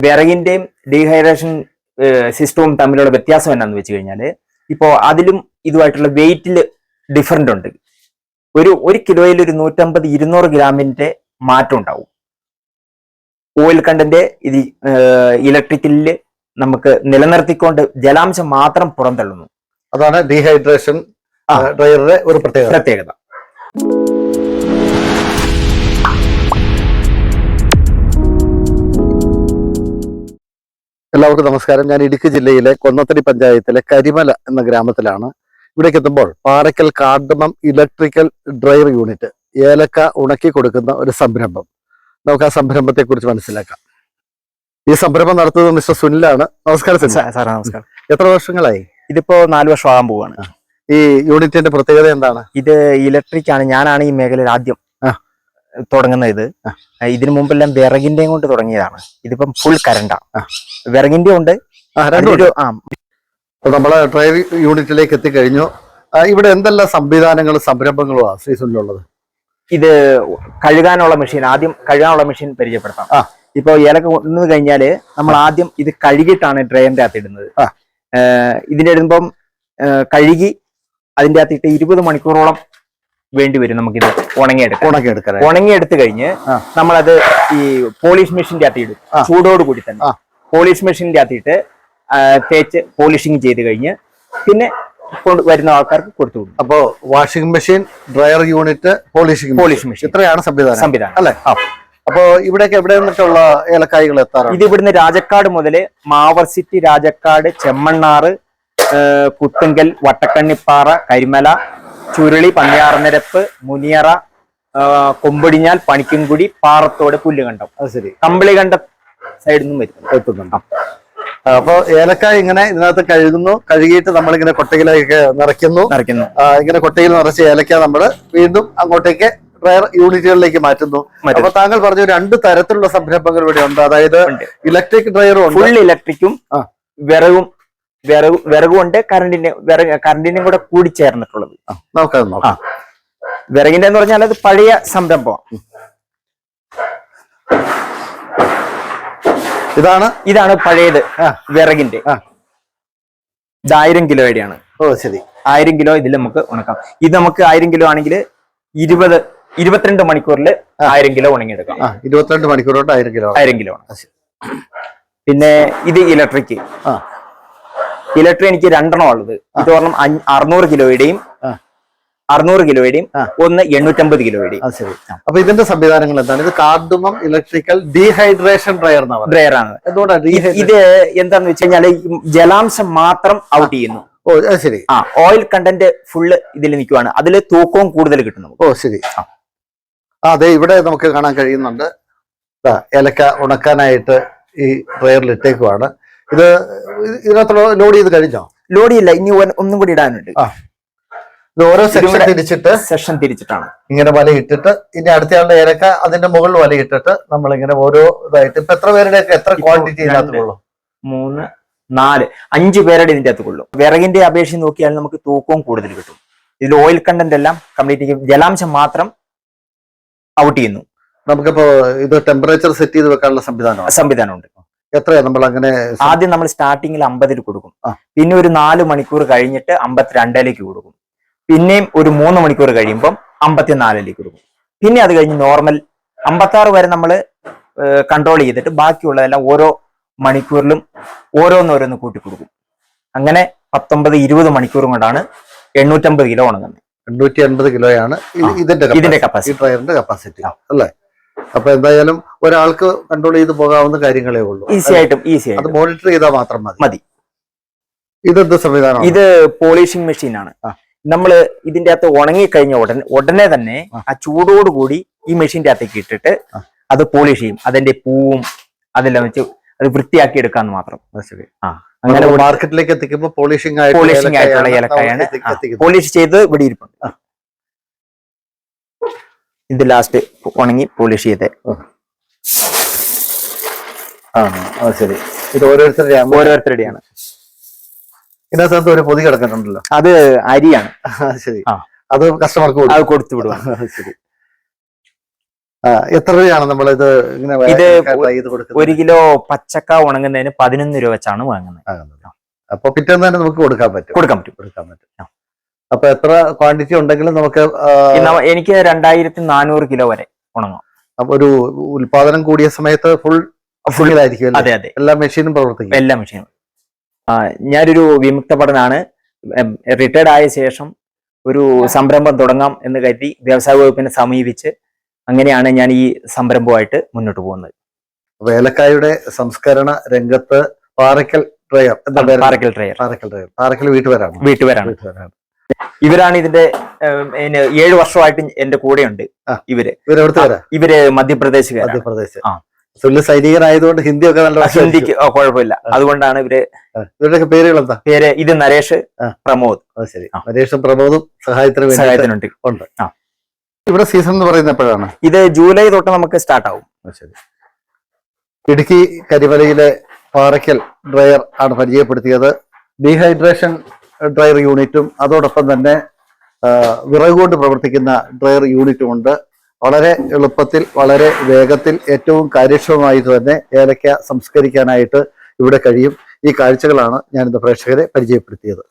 വിറകിന്റെയും dehydration സിസ്റ്റവും തമ്മിലുള്ള വ്യത്യാസം എന്നാന്ന് വെച്ച് കഴിഞ്ഞാൽ ഇപ്പോൾ അതിലും ഇതുമായിട്ടുള്ള വെയിറ്റിൽ ഡിഫറന്റ് ഉണ്ട്. ഒരു ഒരു കിലോയിൽ ഒരു നൂറ്റമ്പത് ഇരുന്നൂറ് ഗ്രാമിന്റെ മാറ്റം ഉണ്ടാവും. ഓയിൽ കണ്ടന്റ് ഇത് ഇലക്ട്രിക്കലിൽ നമുക്ക് നിലനിർത്തിക്കൊണ്ട് ജലാംശം മാത്രം പുറന്തള്ളുന്നു. അതാണ് ഡീഹൈഡ്രേഷൻ ആ. ഒരു പ്രത്യേകത. പ്രത്യേകത. എല്ലാവർക്കും നമസ്കാരം. ഞാൻ ഇടുക്കി ജില്ലയിലെ കൊന്നത്തടി പഞ്ചായത്തിലെ കരിമല എന്ന ഗ്രാമത്തിലാണ്. ഇവിടേക്ക് എത്തുമ്പോൾ Parakkal cardamom electrical dryer unit ഏലക്ക ഉണക്കി കൊടുക്കുന്ന ഒരു സംരംഭം. നമുക്ക് ആ സംരംഭത്തെ കുറിച്ച് മനസ്സിലാക്കാം. ഈ സംരംഭം നടത്തുന്നത് മിസ്റ്റർ സുനിലാണ്. നമസ്കാരം സുനിൽ സാർ നമസ്കാരം. എത്ര വർഷങ്ങളായി? ഇതിപ്പോ നാല് വർഷം ആകാൻ പോവാണ്. ഈ യൂണിറ്റിന്റെ പ്രത്യേകത എന്താണ്? ഇത് ഇലക്ട്രിക് ആണ്. ഞാനാണ് ഈ മേഖലയിൽ ആദ്യം. തുടങ്ങുന്നത് ഇത്. ഇതിനു മുമ്പെല്ലാം വിറകിന്റെയും കൊണ്ട് തുടങ്ങിയതാണ്. ഇതിപ്പം ഫുൾ കരണ്ടാ. വിറകിന്റെ ഉണ്ട്. നമ്മളെ ഡ്രയർ യൂണിറ്റിലേക്ക് എത്തിക്കഴിഞ്ഞു. ഇവിടെ എന്തെല്ലാം സംവിധാനങ്ങളും സംരംഭങ്ങളും ശ്രീ സുനിലുള്ളത് ഇത് കഴുകാനുള്ള മെഷീൻ ആദ്യം കഴുകാനുള്ള മെഷീൻ പരിചയപ്പെടുത്താം. ഇപ്പൊ ഏലക്ക കൊണ്ടു കഴിഞ്ഞാൽ നമ്മൾ ആദ്യം ഇത് കഴുകിയിട്ടാണ് ഡ്രയറിന്റെ അകത്ത് ഇടുന്നത്. ഇതിന്റെ ഇടുമ്പം കഴുകി അതിന്റെ അകത്തിട്ട് ഇരുപത് മണിക്കൂറോളം വേണ്ടി വരും നമുക്കിത് ഉണങ്ങിയെടുക്കാം എടുക്കാൻ ഉണങ്ങിയെടുത്ത് കഴിഞ്ഞ്. നമ്മളത് ഈ പോളിഷ് മെഷീന്റെ അകത്ത് ഇടും. ചൂടോട് കൂടി തന്നെ. പോളിഷ് മെഷീന്റെ അകത്ത് ഇട്ട് തേച്ച് പോളിഷിങ് ചെയ്ത് കഴിഞ്ഞ് പിന്നെ കൊണ്ട് വരുന്ന ആൾക്കാർക്ക് കൊടുത്തു വിടും. അപ്പോ washing machine dryer unit polishing polish machine. ഇത്രയാണ് സംവിധാനം. സംവിധാനം. അല്ലെ? അപ്പോ ഇവിടേക്ക് എവിടെ നിന്നിട്ടുള്ള ഏലക്കായകൾ എത്താറുണ്ട്? ഇത് ഇവിടുന്ന് രാജക്കാട് മുതൽ മാവർ സിറ്റി രാജക്കാട് ചെമ്മണ്ണാറ് കുത്തുങ്കൽ വട്ടക്കണ്ണിപ്പാറ കരിമല ചുരുളി പന്നിയാർനിരപ്പ് മുനിയറ കൊമ്പടിഞ്ഞാൽ പണിക്കൻകുടി പാറത്തോട് പുല്ലുകണ്ടം. അത് ശരി. കമ്പിളികണ്ടം സൈഡിൽ നിന്നും വരും. എത്തുന്നുണ്ട് അപ്പൊ ഏലക്കായ ഇങ്ങനെ ഇതിനകത്ത് കഴുകുന്നു. കഴുകിയിട്ട് നമ്മളിങ്ങനെ കൊട്ടയിലേക്ക് നിറയ്ക്കുന്നു. നിറയ്ക്കുന്നു. ഇങ്ങനെ കൊട്ടയിൽ നിറച്ച് ഏലക്ക നമ്മൾ വീണ്ടും അങ്ങോട്ടേക്ക് ഡ്രയർ യൂണിറ്റുകളിലേക്ക് മാറ്റുന്നു. അപ്പൊ താങ്കൾ പറഞ്ഞു രണ്ട് തരത്തിലുള്ള സംരംഭങ്ങൾ ഇവിടെ ഉണ്ട്. അതായത് ഇലക്ട്രിക് ഡ്രയറും ഉണ്ട്. ഫുൾ ഇലക്ട്രിക്കും. വിറകും വിറകു വിറകുണ്ട് കറണ്ടിന്റെ വിറക് കറണ്ടിന്റെയും കൂടെ കൂടി ചേർന്നിട്ടുള്ളത്. നമുക്കത് നോക്കാം. വിറകിന്റെ എന്ന് പറഞ്ഞാൽ അത് പഴയ സംരംഭമാണ്. ഇതാണ്? ഇതാണ് പഴയത്. വിറകിന്റെ. ഇത് ആയിരം കിലോയുടെയാണ് ഓ ശരി. ആയിരം കിലോ ഇതിൽ നമുക്ക് ഉണക്കാം. ഇത് നമുക്ക് ആയിരം കിലോ ആണെങ്കിൽ ഇരുപത് ഇരുപത്തിരണ്ട് മണിക്കൂറിൽ ആയിരം കിലോ ഉണങ്ങിയെടുക്കാം. എടുക്കാം ഇരുപത്തിരണ്ട് മണിക്കൂർ കൊണ്ട് ആയിരം കിലോ ആയിരം കിലോ ആണ് പിന്നെ ഇത് ഇലക്ട്രിക്. ആ ട്രീ എനിക്ക് രണ്ടെണ്ണം ഉള്ളത്. ഇത് പറഞ്ഞ അറുന്നൂറ് കിലോയുടെയും. അറുന്നൂറ് കിലോയുടെയും. ഒന്ന് എണ്ണൂറ്റമ്പത് കിലോയുടെയും. ശരി. അപ്പൊ ഇതിന്റെ സംവിധാനങ്ങൾ എന്താണ്? ഇത് cardamom electrical dehydration dryer dryer ആണ്. ഇത് എന്താന്ന് വെച്ച് കഴിഞ്ഞാൽ ജലാംശം മാത്രം ഔട്ട് ചെയ്യുന്നു. ഓ ശരി. ആ ഓയിൽ കണ്ടന്റ് ഫുള്ള് ഇതിൽ നിൽക്കുവാണ് അതിൽ തൂക്കവും കൂടുതൽ കിട്ടുന്നു ഓ ശരി. അതെ ഇവിടെ നമുക്ക് കാണാൻ കഴിയുന്നുണ്ട്. ഇലക്ക ഉണക്കാനായിട്ട് ഈ ഡ്രയറിൽ ഇട്ടേക്കുവാണ്. ഇത് ഇതിനകത്തുള്ള ലോഡ് ചെയ്ത് കഴിഞ്ഞോ? ലോഡ് ഇല്ല ഇനി ഒന്നും കൂടി ഇടാനുണ്ട്. ഇത് ഓരോ സെക്ഷൻ തിരിച്ചിട്ട് സെക്ഷൻ തിരിച്ചിട്ടാണ്. ഇങ്ങനെ വലയിട്ടിട്ട് ഇനി അടുത്തയാളുടെ ഏലക്ക അതിന്റെ മുകളിൽ വല ഇട്ടിട്ട് നമ്മൾ ഇങ്ങനെ ഓരോ ഇതായിട്ട് ഇപ്പൊ എത്ര പേരുടെ എത്ര ക്വാണ്ടിറ്റി. ഇതിനകത്തുള്ളൂ? മൂന്ന് നാല് അഞ്ച് പേരുടെ ഇതിന്റെ അകത്ത് കൊള്ളു വിറകിന്റെ അപേക്ഷ നോക്കിയാൽ നമുക്ക് തൂക്കവും കൂടുതൽ കിട്ടും. ഇതിൽ ഓയിൽ കണ്ടന്റ് എല്ലാം കംപ്ലീറ്റ് ജലാംശം മാത്രം ഔട്ട് ചെയ്യുന്നു. നമുക്കിപ്പോ ഇത് ടെമ്പറേച്ചർ സെറ്റ് ചെയ്ത് വെക്കാനുള്ള സംവിധാനം സംവിധാനമുണ്ട്. എത്രയാ നമ്മൾ അങ്ങനെ ആദ്യം നമ്മൾ സ്റ്റാർട്ടിങ്ങിൽ അമ്പതിൽ കൊടുക്കും. പിന്നെ ഒരു നാല് മണിക്കൂർ കഴിഞ്ഞിട്ട് അമ്പത്തിരണ്ടിലേക്ക് കൊടുക്കും. പിന്നെയും ഒരു മൂന്ന് മണിക്കൂർ കഴിയുമ്പം അമ്പത്തിനാലിലേക്ക് കൊടുക്കും. പിന്നെ അത് കഴിഞ്ഞ് നോർമൽ അമ്പത്താറ് വരെ നമ്മൾ കൺട്രോൾ ചെയ്തിട്ട് ബാക്കിയുള്ളതെല്ലാം ഓരോ മണിക്കൂറിലും ഓരോന്നോരോന്ന് കൂട്ടി കൊടുക്കും. അങ്ങനെ പത്തൊമ്പത് ഇരുപത് മണിക്കൂർ കൊണ്ടാണ് എണ്ണൂറ്റമ്പത് കിലോ ഉണങ്ങുന്നത്. എണ്ണൂറ്റി അൻപത് കിലോയാണ് ഇതിന്റെ ഇതിന്റെ കപ്പാസിറ്റി ഡ്രയറിന്റെ കപ്പാസിറ്റി അല്ലേ? അപ്പൊ എന്തായാലും ഒരാൾക്ക് കൺട്രോൾ ചെയ്ത് പോകാവുന്ന കാര്യങ്ങളേ ഉള്ളൂ. ഈസി ആയിട്ടും ഈസി അത് മോണിറ്റർ ചെയ്താൽ മാത്രം മതി. മതി. ഇതെന്ത് സംവിധാനം ഇത് പോളിഷിംഗ് മെഷീൻ ആണ്. നമ്മൾ നമ്മൾ ഇതിന്റെ അകത്ത് ഉണങ്ങി കഴിഞ്ഞ ഉടനെ ഉടനെ തന്നെ ആ. ചൂടോടുകൂടി ചൂടോട് കൂടി ഈ മെഷീന്റെ അകത്തേക്ക് ഇട്ടിട്ട് അത് പോളിഷ് ചെയ്യും. അതിന്റെ പൂവും അതെല്ലാം വെച്ച് അത് വൃത്തിയാക്കി എടുക്കാന്ന് മാത്രം. ശരി. അങ്ങനെ മാർക്കറ്റിലേക്ക് എത്തിക്കുമ്പോൾ പോളിഷിംഗ് പോളിഷിംഗ് ആയിട്ടുള്ള ഏലക്കായാണ് പോളിഷ് ചെയ്ത് ഇവിടെ ഇരിപ്പുണ്ട് ആ. ഇത് ലാസ്റ്റ് ഉണങ്ങി പോളിഷ് ചെയ്ത്. ആ. ശരി. ഇത് ഓരോരുത്തരുടെ ഓരോരുത്തരുടെയാണ് ഇതിനകത്ത് ഒരു പൊതി കിടക്കുന്നുണ്ടല്ലോ. അത് അരിയാണ്. ശരി. അത് കസ്റ്റമർക്ക് അത് കൊടുത്തു വിടുക. ശരി. എത്ര രൂപയാണ് നമ്മൾ ഇത് ഇങ്ങനെ ഇത് ഒരു കിലോ പച്ചക്ക ഉണങ്ങുന്നതിന് പതിനൊന്ന് രൂപ വെച്ചാണ് വാങ്ങുന്നത്. അപ്പൊ പിറ്റേന്ന് തന്നെ നമുക്ക് കൊടുക്കാൻ പറ്റും. കൊടുക്കാൻ പറ്റും. കൊടുക്കാൻ പറ്റും. അപ്പൊ എത്ര ക്വാണ്ടിറ്റി ഉണ്ടെങ്കിലും നമുക്ക് എനിക്ക് രണ്ടായിരത്തി നാനൂറ് കിലോ വരെ ഉണങ്ങും. അപ്പൊ ഒരു ഉൽപാദനം കൂടിയ സമയത്ത് ഫുൾ ഫുള്ളിലായിരിക്കും അതെ അതെ. എല്ലാ മെഷീനും പ്രവർത്തിക്കും. എല്ലാ മെഷീനും ഞാനൊരു വിമുക്ത പഠനാണ് റിട്ടയർഡ് ആയ ശേഷം ഒരു സംരംഭം തുടങ്ങാം എന്ന് കരുതി വ്യവസായ വകുപ്പിനെ സമീപിച്ച് അങ്ങനെയാണ് ഞാൻ ഈ സംരംഭമായിട്ട് മുന്നോട്ട് പോകുന്നത്. വേലക്കായുടെ സംസ്കരണ രംഗത്ത് Parakkal dryer Parakkal dryer Parakkal dryer. Parakkal വീട്ടുപേരാണ്? വീട്ടുപേരാണ്. വീട്ടുപേരാണ്. ഇവരാണ് ഇതിന്റെ ഏഴു വർഷമായിട്ട് എന്റെ കൂടെയുണ്ട് ഉണ്ട് ഇവർ. ഇവർ മധ്യപ്രദേശ് മധ്യപ്രദേശ്. ആ. തുല്യ ഹിന്ദി ഹിന്ദിയൊക്കെ നല്ല. ഹിന്ദിക്ക് കുഴപ്പമില്ല. അതുകൊണ്ടാണ് ഇവർ ഇവരുടെ പേരുകൾ എന്താ പേര് ഇത് നരേഷ് പ്രമോദ്. ശരി. നരേഷും പ്രമോദും സഹായത്തിന് സഹായത്തിനുണ്ട്. ഉണ്ട്. ഇവിടെ സീസൺ എന്ന് പറയുന്നത് എപ്പോഴാണ് ഇത് ജൂലൈ തൊട്ട് നമുക്ക് സ്റ്റാർട്ട് ആവും. ശരി. ഇടുക്കി കരിമലയിലെ പാറയ്ക്കൽ ഡ്രയർ ആണ് പരിചയപ്പെടുത്തിയത്. ഡീഹൈഡ്രേഷൻ ഡ്രയർ യൂണിറ്റും അതോടൊപ്പം തന്നെ വിറകുകൊണ്ട് വിറക് കൊണ്ട് പ്രവർത്തിക്കുന്ന ഡ്രയർ യൂണിറ്റും ഉണ്ട്. വളരെ എളുപ്പത്തിൽ വളരെ വേഗത്തിൽ ഏറ്റവും കാര്യക്ഷമമായി തന്നെ ഏലക്ക സംസ്കരിക്കാനായിട്ട് ഇവിടെ കഴിയും. ഈ കാഴ്ചകളാണ് ഞാനിന്ന് പ്രേക്ഷകരെ പരിചയപ്പെടുത്തിയത്.